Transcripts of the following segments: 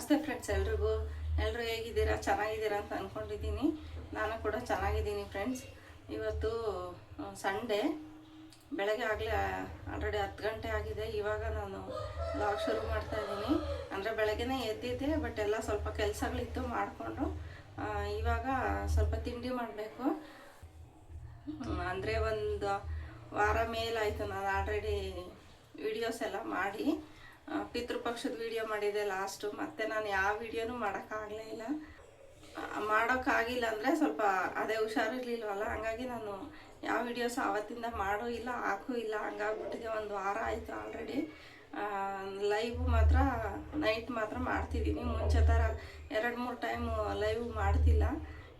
ನಮಸ್ತೆ ಫ್ರೆಂಡ್ಸ್ ಎಲ್ರಿಗೂ? ಎಲ್ಲರೂ ಹೇಗಿದ್ದೀರಾ? ಚೆನ್ನಾಗಿದ್ದೀರಾ ಅಂತ ಅಂದ್ಕೊಂಡಿದ್ದೀನಿ ನಾನು ಕೂಡ ಚೆನ್ನಾಗಿದ್ದೀನಿ ಫ್ರೆಂಡ್ಸ್ ಇವತ್ತು ಸಂಡೇ ಬೆಳಗ್ಗೆ ಆಗಲೇ ಆಲ್ರೆಡಿ ಹತ್ತು ಗಂಟೆ ಆಗಿದೆ. ಇವಾಗ ನಾನು ಲಾಗ್ ಶುರು ಮಾಡ್ತಾ ಇದ್ದೀನಿ. ಅಂದರೆ ಬೆಳಗ್ಗೆನೇ ಎದ್ದಿದ್ದೆ ಬಟ್ ಎಲ್ಲ ಸ್ವಲ್ಪ ಕೆಲಸಗಳಿತ್ತು ಮಾಡಿಕೊಂಡು. ಇವಾಗ ಸ್ವಲ್ಪ ತಿಂಡಿ ಮಾಡಬೇಕು. ಅಂದರೆ ಒಂದು ವಾರ ಮೇಲಾಯಿತು. ನಾನು ಆಲ್ರೆಡಿ ವಿಡಿಯೋಸ್ ಎಲ್ಲ ಮಾಡಿ. ಪಿತೃಪಕ್ಷದ ವಿಡಿಯೋ ಮಾಡಿದೆ ಲಾಸ್ಟು ಮತ್ತೆ ನಾನು ಯಾವ ವಿಡಿಯೋನೂ ಮಾಡೋಕ್ಕಾಗಲೇ ಇಲ್ಲ. ಮಾಡೋಕ್ಕಾಗಿಲ್ಲ ಅಂದರೆ ಸ್ವಲ್ಪ ಅದೇ ಹುಷಾರಿರ್ಲಿಲ್ವಲ್ಲ ಹಂಗಾಗಿ ನಾನು ಯಾವ ವಿಡಿಯೋಸ್ ಆವತ್ತಿಂದ ಮಾಡೋ ಇಲ್ಲ, ಹಾಕೂ ಇಲ್ಲ. ಹಂಗಾಗ್ಬಿಟ್ಟಿದೆ, ಒಂದು ವಾರ ಆಯಿತು ಆಲ್ರೆಡಿ ಲೈವ್ ಮಾತ್ರ ನೈಟ್ ಮಾತ್ರ ಮಾಡ್ತಿದ್ದೀನಿ ಮುಂಚೆ ಥರ ಎರಡು ಮೂರು ಟೈಮು ಲೈವ್ ಮಾಡ್ತಿಲ್ಲ.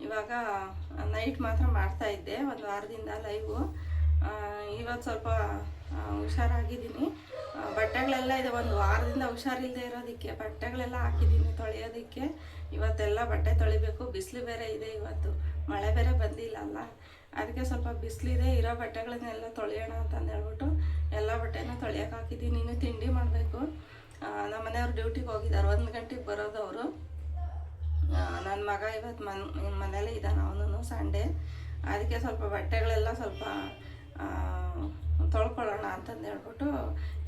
ಇವಾಗ ನೈಟ್ ಮಾತ್ರ ಮಾಡ್ತಾ ಇದ್ದೆ, ಒಂದು ವಾರದಿಂದ ಲೈವು ಇವತ್ತು ಸ್ವಲ್ಪ ಹುಷಾರಾಗಿದ್ದೀನಿ. ಬಟ್ಟೆಗಳೆಲ್ಲ ಇದೆ, ಒಂದು ವಾರದಿಂದ ಹುಷಾರಿಲ್ಲದೆ ಇರೋದಕ್ಕೆ. ಬಟ್ಟೆಗಳೆಲ್ಲ ಹಾಕಿದ್ದೀನಿ ತೊಳೆಯೋದಕ್ಕೆ. ಇವತ್ತೆಲ್ಲ ಬಟ್ಟೆ ತೊಳಿಬೇಕು. ಬಿಸಿಲು ಬೇರೆ ಇದೆ ಇವತ್ತು. ಮಳೆ ಬೇರೆ ಬಂದಿಲ್ಲ ಅಲ್ಲ. ಅದಕ್ಕೆ ಸ್ವಲ್ಪ ಬಿಸಿಲಿದೆ, ಇರೋ ಬಟ್ಟೆಗಳನ್ನೆಲ್ಲ ತೊಳೆಯೋಣ ಅಂತಂದು ಹೇಳ್ಬಿಟ್ಟು ಎಲ್ಲ ಬಟ್ಟೆನ ತೊಳೆಯೋಕೆ ಹಾಕಿದ್ದೀನಿ. ಇನ್ನು ತಿಂಡಿ ಮಾಡಬೇಕು. ನಮ್ಮ ಮನೆಯವ್ರು ಡ್ಯೂಟಿಗೆ ಹೋಗಿದ್ದಾರೆ. ಒಂದು ಗಂಟೆಗೆ ಬರೋದು ಅವರು. ನನ್ನ ಮಗ ಇವತ್ತು ಮನ್, ಮನೇಲೇ ಇದ್ದಾನೆ ಅವನು ಸಂಡೇ. ಅದಕ್ಕೆ ಸ್ವಲ್ಪ ಬಟ್ಟೆಗಳೆಲ್ಲ ಸ್ವಲ್ಪ ತೊಳ್ಕೊಳ್ಳೋಣ ಅಂತಂದು ಹೇಳ್ಬಿಟ್ಟು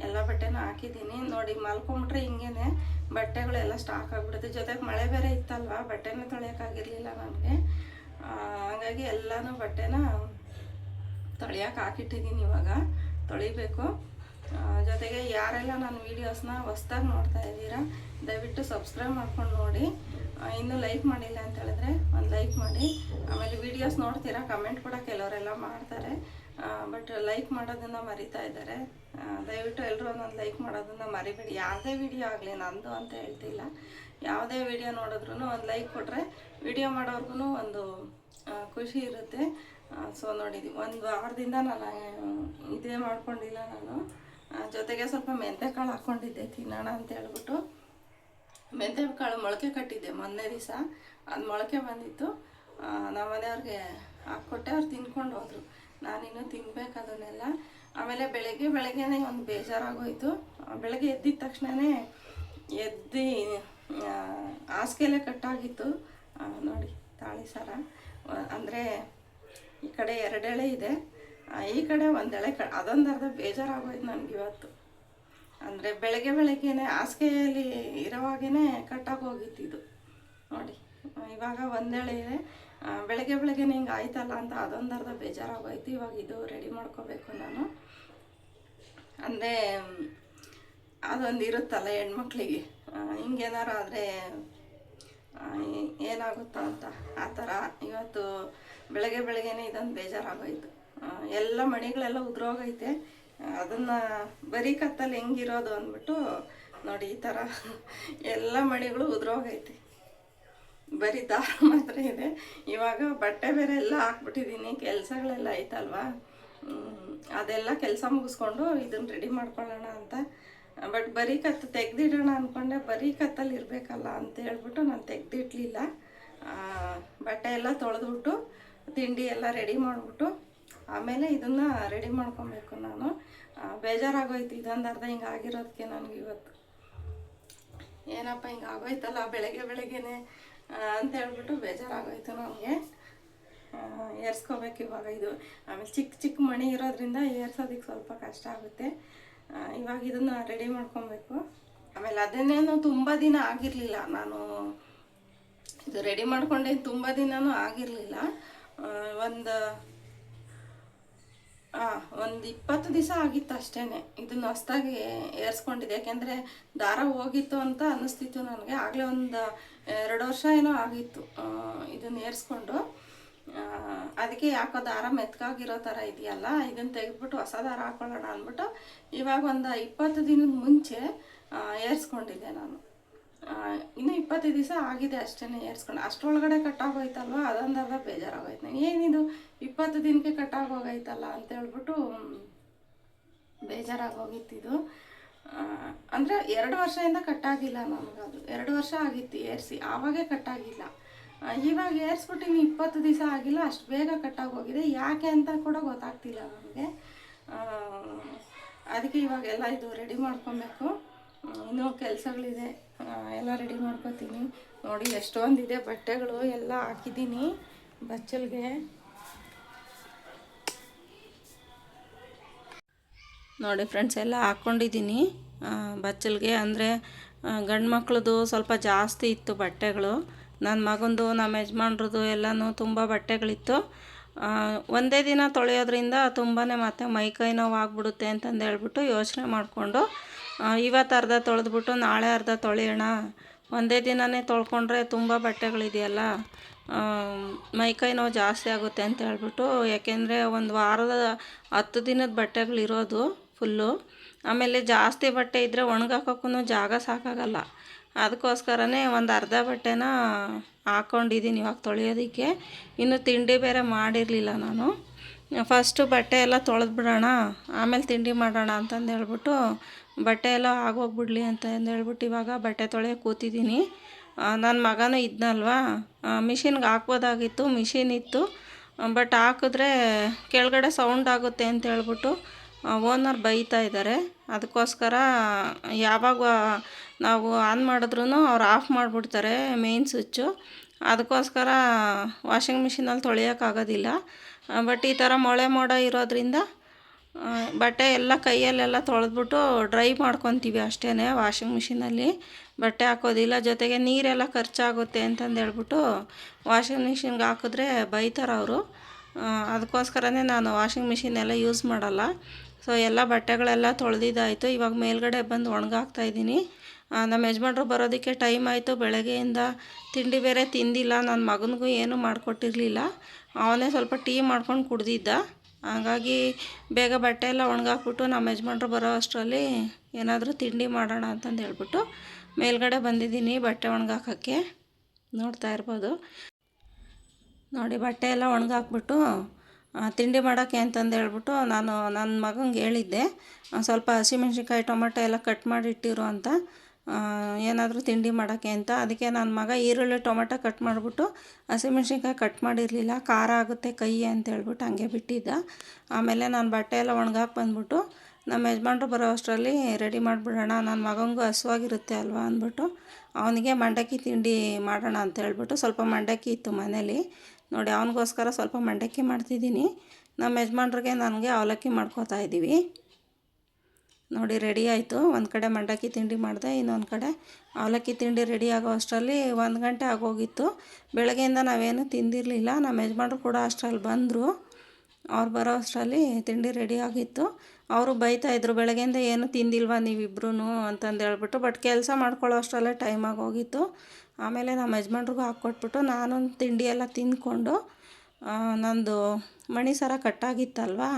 ಎಲ್ಲ ಬಟ್ಟೆನೂ ಹಾಕಿದ್ದೀನಿ. ನೋಡಿ ಮಲ್ಕೊಂಬಿಟ್ರೆ ಹಿಂಗೇನೆ ಬಟ್ಟೆಗಳೆಲ್ಲ ಸ್ಟಾಕ್ ಆಗಿಬಿಡುತ್ತೆ. ಜೊತೆಗೆ ಮಳೆ ಬೇರೆ ಇತ್ತಲ್ವ? ಬಟ್ಟೆನೂ ತೊಳೆಯೋಕ್ಕಾಗಿರಲಿಲ್ಲ ನನಗೆ. ಹಾಗಾಗಿ ಎಲ್ಲನೂ ಬಟ್ಟೆನ ತೊಳೆಯೋಕೆ ಹಾಕಿಟ್ಟಿದ್ದೀನಿ ಇವಾಗ. ತೊಳಿಬೇಕು. ಜೊತೆಗೆ ಯಾರೆಲ್ಲ ನನ್ನ ವೀಡಿಯೋಸ್ನ ಹೊಸ್ದಾಗಿ ನೋಡ್ತಾ ಇದ್ದೀರಾ, ದಯವಿಟ್ಟು ಸಬ್ಸ್ಕ್ರೈಬ್ ಮಾಡ್ಕೊಂಡು ನೋಡಿ. ಇನ್ನೂ ಲೈಕ್ ಮಾಡಿಲ್ಲ ಅಂತ ಹೇಳಿದ್ರೆ ಒಂದು ಲೈಕ್ ಮಾಡಿ. ಆಮೇಲೆ ವೀಡಿಯೋಸ್ ನೋಡ್ತೀರಾ? ಕಮೆಂಟ್ ಕೂಡ ಕೆಲವರೆಲ್ಲ ಮಾಡ್ತಾರೆ. ಬಟ್ ಲೈಕ್ ಮಾಡೋದನ್ನು ಮರಿತಾ ಇದ್ದಾರೆ. ದಯವಿಟ್ಟು ಎಲ್ಲರೂ ಒಂದೊಂದು ಲೈಕ್ ಮಾಡೋದನ್ನು ಮರಿಬೇಡಿ. ಯಾವುದೇ ವಿಡಿಯೋ ಆಗಲಿ, ನಂದು ಅಂತ ಹೇಳ್ತಿಲ್ಲ. ಯಾವುದೇ ವಿಡಿಯೋ ನೋಡಿದ್ರು ಒಂದು ಲೈಕ್ ಕೊಟ್ಟರೆ ವಿಡಿಯೋ ಮಾಡೋರ್ಗು ಒಂದು ಖುಷಿ ಇರುತ್ತೆ. ಸೊ ನೋಡಿದ್ವಿ. ಒಂದು ವಾರದಿಂದ ನಾನು ಇದೇ ಮಾಡ್ಕೊಂಡಿಲ್ಲ ನಾನು. ಜೊತೆಗೆ ಸ್ವಲ್ಪ ಮೆಂತ್ಯ ಕಾಳು ಹಾಕ್ಕೊಂಡಿದ್ದೆ ತಿನ್ನೋಣ ಅಂತ ಹೇಳ್ಬಿಟ್ಟು. ಮೆಂತ್ಯ ಕಾಳು ಮೊಳಕೆ ಕಟ್ಟಿದ್ದೆ ಮೊನ್ನೆ ದಿವಸ. ಅದು ಮೊಳಕೆ ಬಂದಿತ್ತು. ನಮ್ಮ ಮನೆಯವ್ರಿಗೆ ಹಾಕ್ಕೊಟ್ಟೆ, ಅವ್ರು ತಿನ್ಕೊಂಡು ಹೋದ್ರು. ನಾನಿನ್ನೂ ತಿನ್ಬೇಕು ಅದನ್ನೆಲ್ಲ. ಆಮೇಲೆ ಬೆಳಗ್ಗೆ, ಬೆಳಗ್ಗೆನೇ ಒಂದು ಬೇಜಾರಾಗೋಯ್ತು. ಬೆಳಗ್ಗೆ ಎದ್ದಿದ ತಕ್ಷಣವೇ ಎದ್ದು ಹಾಸಿಗೆಲೆ ಕಟ್ಟಾಗಿತ್ತು. ನೋಡಿ, ತಾಳಿ ಸರ ಅಂದರೆ ಈ ಕಡೆ ಎರಡೆಳೆ ಇದೆ. ಈ ಕಡೆ ಒಂದೆಳೆ ಕ, ಅದೊಂದು ಅರ್ಧ ಬೇಜಾರಾಗೋಯ್ತು ನನಗೆ ಇವತ್ತು. ಅಂದರೆ ಬೆಳಗ್ಗೆ, ಬೆಳಗ್ಗೆನೆ ಹಾಸಿಗೆಯಲ್ಲಿ ಇರೋವಾಗೇ ಕಟ್ಟಾಗಿ ಇದು. ನೋಡಿ ಇವಾಗ ಒಂದೆಳೆ ಇದೆ. ಬೆಳಗ್ಗೆ ಬೆಳಗ್ಗೆನೆ ಹಿಂಗೆ ಆಯ್ತಲ್ಲ ಅಂತ ಅದೊಂದರ್ಧ ಬೇಜಾರಾಗೋಯ್ತು. ಇವಾಗ ಇದು ರೆಡಿ ಮಾಡ್ಕೋಬೇಕು ನಾನು. ಅಂದರೆ, ಅದೊಂದು ಇರುತ್ತಲ್ಲ ಹೆಣ್ಮಕ್ಳಿಗೆ. ಹಿಂಗೇನಾರು ಆದರೆ ಏನಾಗುತ್ತೋ ಅಂತ ಆ ಥರ. ಇವತ್ತು ಬೆಳಗ್ಗೆ ಬೆಳಗ್ಗೆನೇ ಇದೊಂದು ಬೇಜಾರಾಗೋಯ್ತು. ಎಲ್ಲ ಮಣಿಗಳೆಲ್ಲ ಉದುರೋಗೈತೆ ಅದನ್ನು ಬರೀ ಕತ್ತಲ್ಲಿ ಹೆಂಗಿರೋದು ಅಂದ್ಬಿಟ್ಟು ನೋಡಿ ಈ ಥರ ಎಲ್ಲ ಮಣಿಗಳು ಉದುರೋಗೈತೆ ಬರೀ ದಾರ ಮಾತ್ರ ಇದೆ. ಇವಾಗ ಬಟ್ಟೆ ಬೇರೆ ಎಲ್ಲ ಹಾಕ್ಬಿಟ್ಟಿದ್ದೀನಿ ಕೆಲಸಗಳೆಲ್ಲ ಐತಲ್ವ ಅದೆಲ್ಲ ಕೆಲಸ ಮುಗಿಸ್ಕೊಂಡು ಇದನ್ನು ರೆಡಿ ಮಾಡ್ಕೊಳ್ಳೋಣ ಅಂತ. ಬಟ್ ಬರೀ ಕತ್ತು ತೆಗೆದಿಡೋಣ ಅಂದ್ಕೊಂಡೆ ಬರೀ ಕತ್ತಲ್ಲಿ ಇರಬೇಕಲ್ಲ ಅಂತ ಹೇಳ್ಬಿಟ್ಟು ನಾನು ತೆಗ್ದಿಡ್ಲಿಲ್ಲ. ಬಟ್ಟೆ ಎಲ್ಲ ತೊಳೆದ್ಬಿಟ್ಟು ತಿಂಡಿ ಎಲ್ಲ ರೆಡಿ ಮಾಡಿಬಿಟ್ಟು ಆಮೇಲೆ ಇದನ್ನು ರೆಡಿ ಮಾಡ್ಕೊಬೇಕು ನಾನು. ಬೇಜಾರಾಗೋಯ್ತು ಇದೊಂದು ಅರ್ಧ ಹಿಂಗೆ ಆಗಿರೋದಕ್ಕೆ ನನಗೆ ಇವತ್ತು. ಏನಪ್ಪ ಹಿಂಗೆ ಆಗೋಯ್ತಲ್ಲ ಬೆಳಗ್ಗೆ ಬೆಳಗ್ಗೆನೆ. ಅಂತ ಹೇಳ್ಬಿಟ್ಟು ಬೇಜಾರಾಗೋಯ್ತು ನಮಗೆ. ಏರ್ಸ್ಕೋಬೇಕು ಇವಾಗ ಇದು. ಆಮೇಲೆ ಚಿಕ್ಕ ಚಿಕ್ಕ ಮಣಿ ಇರೋದ್ರಿಂದ ಏರ್ಸೋದಕ್ಕೆ ಸ್ವಲ್ಪ ಕಷ್ಟ ಆಗುತ್ತೆ. ಇವಾಗ ಇದನ್ನು ರೆಡಿ ಮಾಡ್ಕೊಬೇಕು. ಆಮೇಲೆ ಅದನ್ನೇನು ತುಂಬ ದಿನ ಆಗಿರಲಿಲ್ಲ. ನಾನು ಇದು ರೆಡಿ ಮಾಡ್ಕೊಂಡೆ ತುಂಬ ದಿನವೂ ಆಗಿರಲಿಲ್ಲ. ಒಂದು ಒಂದು ಇಪ್ಪತ್ತು ದಿವಸ ಆಗಿತ್ತು ಅಷ್ಟೇ ಇದನ್ನು ಹೊಸ್ದಾಗಿ ಏರಿಸ್ಕೊಂಡಿದ್ದೆ ಯಾಕೆಂದರೆ ದಾರ ಹೋಗಿತ್ತು ಅಂತ ಅನ್ನಿಸ್ತಿತ್ತು ನನಗೆ. ಆಗಲೇ ಒಂದು ಎರಡು ವರ್ಷ ಏನೋ ಆಗಿತ್ತು ಇದನ್ನು ಏರಿಸ್ಕೊಂಡು. ಅದಕ್ಕೆ ಯಾಕೋ ದಾರ ಮೆತ್ಕಾಗಿರೋ ಥರ ಇದೆಯಲ್ಲ ಇದನ್ನು ತೆಗೆದ್ಬಿಟ್ಟು ಹೊಸ ದಾರ ಹಾಕೊಳ್ಳೋಣ ಅಂದ್ಬಿಟ್ಟು ಇವಾಗ ಒಂದು ಇಪ್ಪತ್ತು ದಿನದ ಮುಂಚೆ ಏರಿಸ್ಕೊಂಡಿದ್ದೆ ನಾನು. ಇನ್ನು ಇಪ್ಪತ್ತು ದಿವಸ ಆಗಿದೆ ಅಷ್ಟೇ ಏರ್ಸ್ಕೊಂಡು. ಅಷ್ಟರೊಳಗಡೆ ಕಟ್ಟಾಗೋಯ್ತಲ್ವ? ಅದೊಂದು ಅರ್ಧ ಬೇಜಾರಾಗೋಯ್ತು. ನಂಗೆ ಏನಿದು? ಇಪ್ಪತ್ತು ದಿನಕ್ಕೆ ಕಟ್ಟಾಗೋಗೈತಲ್ಲ ಅಂತ ಹೇಳ್ಬಿಟ್ಟು ಬೇಜಾರಾಗೋಗಿತ್ತು ಬೇಜಾರಾಗೋಗಿತ್ತಿದು ಅಂದರೆ ಎರಡು ವರ್ಷದಿಂದ ಕಟ್ಟಾಗಿಲ್ಲ ನನಗದು ಎರಡು ವರ್ಷ ಆಗಿತ್ತು ಏರ್ಸಿ. ಆವಾಗೇ ಕಟ್ಟಾಗಿಲ್ಲ. ಇವಾಗ ಏರ್ಸ್ಬಿಟ್ಟು ಇನ್ನು ಇಪ್ಪತ್ತು ದಿವಸ ಆಗಿಲ್ಲ. ಅಷ್ಟು ಬೇಗ ಕಟ್ಟಾಗೋಗಿದೆ. ಯಾಕೆ ಅಂತ ಕೂಡ ಗೊತ್ತಾಗ್ತಿಲ್ಲ ನನಗೆ ಅದಕ್ಕೆ ಇವಾಗೆಲ್ಲ ಇದು ರೆಡಿ ಮಾಡ್ಕೊಬೇಕು. ಇನ್ನೂ ಕೆಲಸಗಳಿದೆ. ಎಲ್ಲ ರೆಡಿ ಮಾಡ್ಕೊತೀನಿ. ನೋಡಿ ಎಷ್ಟೊಂದಿದೆ ಬಟ್ಟೆಗಳು ಎಲ್ಲ ಹಾಕಿದ್ದೀನಿ ಬಚ್ಚಲ್ಗೆ. ನೋಡಿ ಫ್ರೆಂಡ್ಸ್ ಎಲ್ಲ ಹಾಕ್ಕೊಂಡಿದ್ದೀನಿ ಬಚ್ಚಲ್ಗೆ ಅಂದರೆ ಗಂಡು ಮಕ್ಳದ್ದು ಸ್ವಲ್ಪ ಜಾಸ್ತಿ ಇತ್ತು ಬಟ್ಟೆಗಳು. ನನ್ನ ಮಗಂದು ನಮ್ಮ ಯಜಮಾನ್ರದ್ದು ಎಲ್ಲನೂ ತುಂಬ ಬಟ್ಟೆಗಳಿತ್ತು. ಒಂದೇ ದಿನ ತೊಳೆಯೋದ್ರಿಂದ ತುಂಬಾ ಮತ್ತೆ ಮೈ ಕೈ ನೋವು ಆಗ್ಬಿಡುತ್ತೆ ಅಂತಂದು ಹೇಳ್ಬಿಟ್ಟು ಯೋಚನೆ ಮಾಡಿಕೊಂಡು ಇವತ್ತು ಅರ್ಧ ತೊಳೆದ್ಬಿಟ್ಟು ನಾಳೆ ಅರ್ಧ ತೊಳೆಯೋಣ. ಒಂದೇ ದಿನವೇ ತೊಳ್ಕೊಂಡ್ರೆ ತುಂಬ ಬಟ್ಟೆಗಳಿದೆಯಲ್ಲ ಮೈ ಕೈ ನೋವು ಜಾಸ್ತಿ ಆಗುತ್ತೆ ಅಂತ ಹೇಳ್ಬಿಟ್ಟು, ಯಾಕೆಂದರೆ ಒಂದು ವಾರದ ಹತ್ತು ದಿನದ ಬಟ್ಟೆಗಳಿರೋದು ಫುಲ್ಲು. ಆಮೇಲೆ ಜಾಸ್ತಿ ಬಟ್ಟೆ ಇದ್ದರೆ ಒಣಗಾಕೋಕ್ಕೂ ಜಾಗ ಸಾಕಾಗಲ್ಲ. ಅದಕ್ಕೋಸ್ಕರನೇ ಒಂದು ಅರ್ಧ ಬಟ್ಟೆನ ಹಾಕ್ಕೊಂಡಿದ್ದೀನಿ ಇವಾಗ ತೊಳೆಯೋದಕ್ಕೆ. ಇನ್ನು ತಿಂಡಿ ಬೇರೆ ಮಾಡಿರಲಿಲ್ಲ ನಾನು. ಫಸ್ಟು ಬಟ್ಟೆ ಎಲ್ಲ ತೊಳೆದ್ಬಿಡೋಣ, ಆಮೇಲೆ ತಿಂಡಿ ಮಾಡೋಣ ಅಂತಂದು ಹೇಳ್ಬಿಟ್ಟು ಬಟ್ಟೆ ಎಲ್ಲ ಆಗೋಗ್ಬಿಡ್ಲಿ ಅಂತ ಹೇಳ್ಬಿಟ್ಟು ಇವಾಗ ಬಟ್ಟೆ ತೊಳೆಯೋಕೆ ಕೂತಿದ್ದೀನಿ. ನನ್ನ ಮಗನೂ ಇದ್ನಲ್ವಾ? ಮಿಷಿನ್ಗೆ ಹಾಕ್ಬೋದಾಗಿತ್ತು, ಮಿಷಿನ್ ಇತ್ತು. ಬಟ್ ಹಾಕಿದ್ರೆ ಕೆಳಗಡೆ ಸೌಂಡ್ ಆಗುತ್ತೆ ಅಂತ ಹೇಳ್ಬಿಟ್ಟು ಓನರ್ ಬೈತಾ ಇದ್ದಾರೆ. ಅದಕ್ಕೋಸ್ಕರ ಯಾವಾಗ ನಾವು ಆನ್ ಮಾಡಿದ್ರೂ ಅವ್ರು ಆಫ್ ಮಾಡಿಬಿಡ್ತಾರೆ ಮೇಯ್ನ್ ಸ್ವಿಚ್ಚು. ಅದಕ್ಕೋಸ್ಕರ ವಾಷಿಂಗ್ ಮಿಷಿನಲ್ಲಿ ತೊಳೆಯೋಕ್ಕಾಗೋದಿಲ್ಲ. ಬಟ್ ಈ ಥರ ಮೊಳೆ ಮೋಡ ಇರೋದ್ರಿಂದ ಬಟ್ಟೆ ಎಲ್ಲ ಕೈಯಲ್ಲೆಲ್ಲ ತೊಳೆದ್ಬಿಟ್ಟು ಡ್ರೈ ಮಾಡ್ಕೊತೀವಿ ಅಷ್ಟೇ ವಾಷಿಂಗ್ ಮಿಷಿನಲ್ಲಿ. ಬಟ್ಟೆ ಹಾಕೋದಿಲ್ಲ ಜೊತೆಗೆ ನೀರೆಲ್ಲ ಖರ್ಚಾಗುತ್ತೆ ಅಂತಂದು ಹೇಳ್ಬಿಟ್ಟು ವಾಷಿಂಗ್ ಮಿಷಿನ್ಗೆ ಹಾಕಿದ್ರೆ ಬೈತಾರೆ ಅವರು. ಅದಕ್ಕೋಸ್ಕರನೇ ನಾನು ವಾಷಿಂಗ್ ಮಿಷಿನ್ ಎಲ್ಲ ಯೂಸ್ ಮಾಡಲ್ಲ. ಸೊ ಎಲ್ಲ ಬಟ್ಟೆಗಳೆಲ್ಲ ತೊಳೆದಿದ್ದಾಯಿತು. ಇವಾಗ ಮೇಲ್ಗಡೆ ಬಂದು ಒಣಗಾಕ್ತಾ ಇದ್ದೀನಿ. ಆ, ನಮ್ಮ ಯಜಮಾನ್ರು ಬರೋದಕ್ಕೆ ಟೈಮ್ ಆಯಿತು, ಬೆಳಗ್ಗೆಯಿಂದ ತಿಂಡಿ ಬೇರೆ ತಿಂದಿಲ್ಲ ನನ್ನ ಮಗನಿಗೂ ಏನೂ ಮಾಡಿಕೊಟ್ಟಿರಲಿಲ್ಲ. ಅವನೇ ಸ್ವಲ್ಪ ಟೀ ಮಾಡ್ಕೊಂಡು ಕುಡ್ದಿದ್ದ. ಹಾಗಾಗಿ ಬೇಗ ಬಟ್ಟೆ ಎಲ್ಲ ಒಣಗಾಕ್ಬಿಟ್ಟು ನಮ್ಮ ಯಜಮಾನ್ರು ಬರೋ ಅಷ್ಟರಲ್ಲಿ ಏನಾದರೂ ತಿಂಡಿ ಮಾಡೋಣ ಅಂತಂದು ಹೇಳ್ಬಿಟ್ಟು ಮೇಲ್ಗಡೆ ಬಂದಿದ್ದೀನಿ ಬಟ್ಟೆ ಒಣಗಾಕೋಕ್ಕೆ. ನೋಡ್ತಾ ಇರ್ಬೋದು. ನೋಡಿ, ಬಟ್ಟೆ ಎಲ್ಲ ಒಣಗಾಕ್ಬಿಟ್ಟು ತಿಂಡಿ ಮಾಡೋಕ್ಕೆ ಅಂತಂದು ಹೇಳ್ಬಿಟ್ಟು ನಾನು ನನ್ನ ಮಗಂಗೆ ಹೇಳಿದ್ದೆ. ಸ್ವಲ್ಪ ಹಸಿಮೆಣ್ಸಿನ್ಕಾಯಿ, ಟೊಮೆಟೊ ಎಲ್ಲ ಕಟ್ ಮಾಡಿ ಇಟ್ಟಿರು ಅಂತ. ಏನಾದರೂ ತಿಂಡಿ ಮಾಡೋಕ್ಕೆ ಅಂತ. ಅದಕ್ಕೆ ನನ್ನ ಮಗ ಈರುಳ್ಳಿ, ಟೊಮೆಟೊ ಕಟ್ ಮಾಡಿಬಿಟ್ಟು ಹಸಿಮೆಣ್ಸಿನ್ಕಾಯಿ ಕಟ್ ಮಾಡಿರಲಿಲ್ಲ. ಖಾರ ಆಗುತ್ತೆ ಕೈ ಅಂತ ಹೇಳ್ಬಿಟ್ಟು ಹಂಗೆ ಬಿಟ್ಟಿದ್ದ. ಆಮೇಲೆ ನಾನು ಬಟ್ಟೆ ಎಲ್ಲ ಒಣಗಾಕಿ ಬಂದ್ಬಿಟ್ಟು ನಮ್ಮ ಯಜಮಾನ್ರು ಬರೋ ಅಷ್ಟರಲ್ಲಿ ರೆಡಿ ಮಾಡಿಬಿಡೋಣ. ನನ್ನ ಮಗನಿಗೂ ಹಸುವಾಗಿರುತ್ತೆ ಅಲ್ವಾ ಅಂದ್ಬಿಟ್ಟು ಅವನಿಗೆ ಮಂಡಕ್ಕಿ ತಿಂಡಿ ಮಾಡೋಣ ಅಂತ ಹೇಳ್ಬಿಟ್ಟು ಸ್ವಲ್ಪ ಮಂಡಕ್ಕಿ ಇತ್ತು ಮನೇಲಿ. ನೋಡಿ, ಅವನಿಗೋಸ್ಕರ ಸ್ವಲ್ಪ ಮಂಡಕ್ಕಿ ಮಾಡ್ತಿದ್ದೀನಿ. ನಮ್ಮ ಯಜಮಾನ್ರಿಗೆ ನನಗೆ ಅವಲಕ್ಕಿ ಮಾಡ್ಕೋತಾ ಇದ್ದೀವಿ ನೋಡಿ ರೆಡಿ ಆಯಿತು. ಒಂದು ಕಡೆ ಮಂಡಕ್ಕಿ ತಿಂಡಿ ಮಾಡಿದೆ, ಇನ್ನೊಂದು ಕಡೆ ಅವಲಕ್ಕಿ ತಿಂಡಿ ರೆಡಿ ಆಗೋ ಅಷ್ಟರಲ್ಲಿ ಒಂದು ಗಂಟೆ ಆಗೋಗಿತ್ತು. ಬೆಳಗ್ಗೆಯಿಂದ ನಾವೇನು ತಿಂದಿರಲಿಲ್ಲ. ನಮ್ಮ ಯಜಮಾನ್ರು ಕೂಡ ಅಷ್ಟರಲ್ಲಿ ಬಂದರು. ಅವ್ರು ಬರೋ ಅಷ್ಟರಲ್ಲಿ ತಿಂಡಿ ರೆಡಿ ಆಗಿತ್ತು. ಅವರು ಬೈತಾ ಇದ್ರು, ಬೆಳಗ್ಗೆಯಿಂದ ಏನು ತಿಂದಿಲ್ವಾ ನೀವಿಬ್ರು ಅಂತಂದು ಹೇಳ್ಬಿಟ್ಟು ಬಟ್ ಕೆಲಸ ಮಾಡ್ಕೊಳ್ಳೋ ಅಷ್ಟರಲ್ಲೇ ಟೈಮ್ ಆಗೋಗಿತ್ತು. ಆಮೇಲೆ ನಮ್ಮ ಯಜಮಾನ್ರಿಗೂ ಹಾಕ್ಕೊಟ್ಬಿಟ್ಟು ನಾನು ತಿಂಡಿ ಎಲ್ಲ ತಿಂದ್ಕೊಂಡು ನಂದು ಮಣಿ ಸರ ಕಟ್ಟಾಗಿತ್ತಲ್ವಾ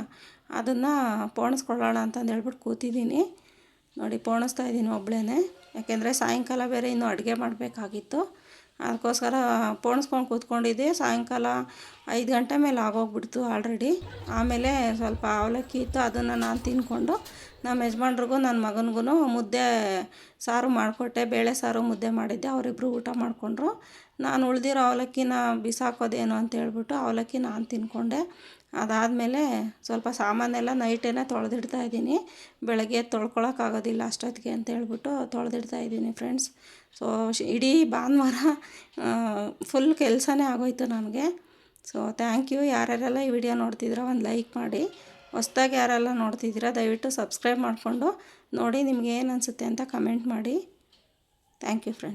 ಅದನ್ನು ಪೋಣಿಸ್ಕೊಳ್ಳೋಣ ಅಂತಂದು ಹೇಳ್ಬಿಟ್ಟು ಕೂತಿದ್ದೀನಿ. ನೋಡಿ, ಪೋಣಿಸ್ತಾ ಇದ್ದೀನಿ ಒಬ್ಳೇ ಯಾಕೆಂದರೆ ಸಾಯಂಕಾಲ ಬೇರೆ ಇನ್ನೂ ಅಡುಗೆ ಮಾಡಬೇಕಾಗಿತ್ತು. ಅದಕ್ಕೋಸ್ಕರ ಪೋಣಿಸ್ಕೊಂಡು ಕೂತ್ಕೊಂಡಿದ್ದೆ. ಸಾಯಂಕಾಲ ಐದು ಗಂಟೆ ಮೇಲೆ ಆಗೋಗ್ಬಿಡ್ತು ಆಲ್ರೆಡಿ ಆಮೇಲೆ ಸ್ವಲ್ಪ ಅವಲಕ್ಕಿ ಇತ್ತು, ಅದನ್ನು ನಾನು ತಿನ್ಕೊಂಡು ನಮ್ಮ ಯಜಮಾನ್ರಿಗೂ ನನ್ನ ಮಗನಿಗೂ ಮುದ್ದೆ ಸಾರು ಮಾಡಿಕೊಟ್ಟೆ. ಬೇಳೆ ಸಾರು ಮುದ್ದೆ ಮಾಡಿದ್ದೆ. ಅವರಿಬ್ಬರು ಊಟ ಮಾಡಿಕೊಂಡ್ರು. ನಾನು ಉಳಿದಿರೋ ಅವಲಕ್ಕಿನ ಬಿಸಾಕೋದೇನು ಅಂತ ಹೇಳ್ಬಿಟ್ಟು ಅವಲಕ್ಕಿ ನಾನು ತಿನ್ಕೊಂಡೆ. ಅದಾದಮೇಲೆ ಸ್ವಲ್ಪ ಸಾಮಾನೆಲ್ಲ ನೈಟೇನೆ ತೊಳೆದಿಡ್ತಾ ಇದ್ದೀನಿ. ಬೆಳಗ್ಗೆ ತೊಳ್ಕೊಳೋಕ್ಕಾಗೋದಿಲ್ಲ ಅಷ್ಟೊತ್ತಿಗೆ ಅಂತ ಹೇಳ್ಬಿಟ್ಟು ತೊಳೆದಿಡ್ತಾ ಇದ್ದೀನಿ ಫ್ರೆಂಡ್ಸ್. ಸೊ ಇಡೀ ಭಾನುವಾರ ಫುಲ್ ಕೆಲಸನೇ ಆಗೋಯ್ತು ನನಗೆ. ಸೊ ಥ್ಯಾಂಕ್ ಯು ಯಾರ್ಯಾರೆಲ್ಲ ಈ ವಿಡಿಯೋ ನೋಡ್ತಿದ್ದೀರಾ ಒಂದು ಲೈಕ್ ಮಾಡಿ. ಹೊಸ್ದಾಗಿ ಯಾರೆಲ್ಲ ನೋಡ್ತಿದ್ದೀರಾ, ದಯವಿಟ್ಟು ಸಬ್ಸ್ಕ್ರೈಬ್ ಮಾಡಿಕೊಂಡು ನೋಡಿ ನಿಮ್ಗೆ ಏನು ಅನಿಸುತ್ತೆ ಅಂತ ಕಮೆಂಟ್ ಮಾಡಿ. Thank you friend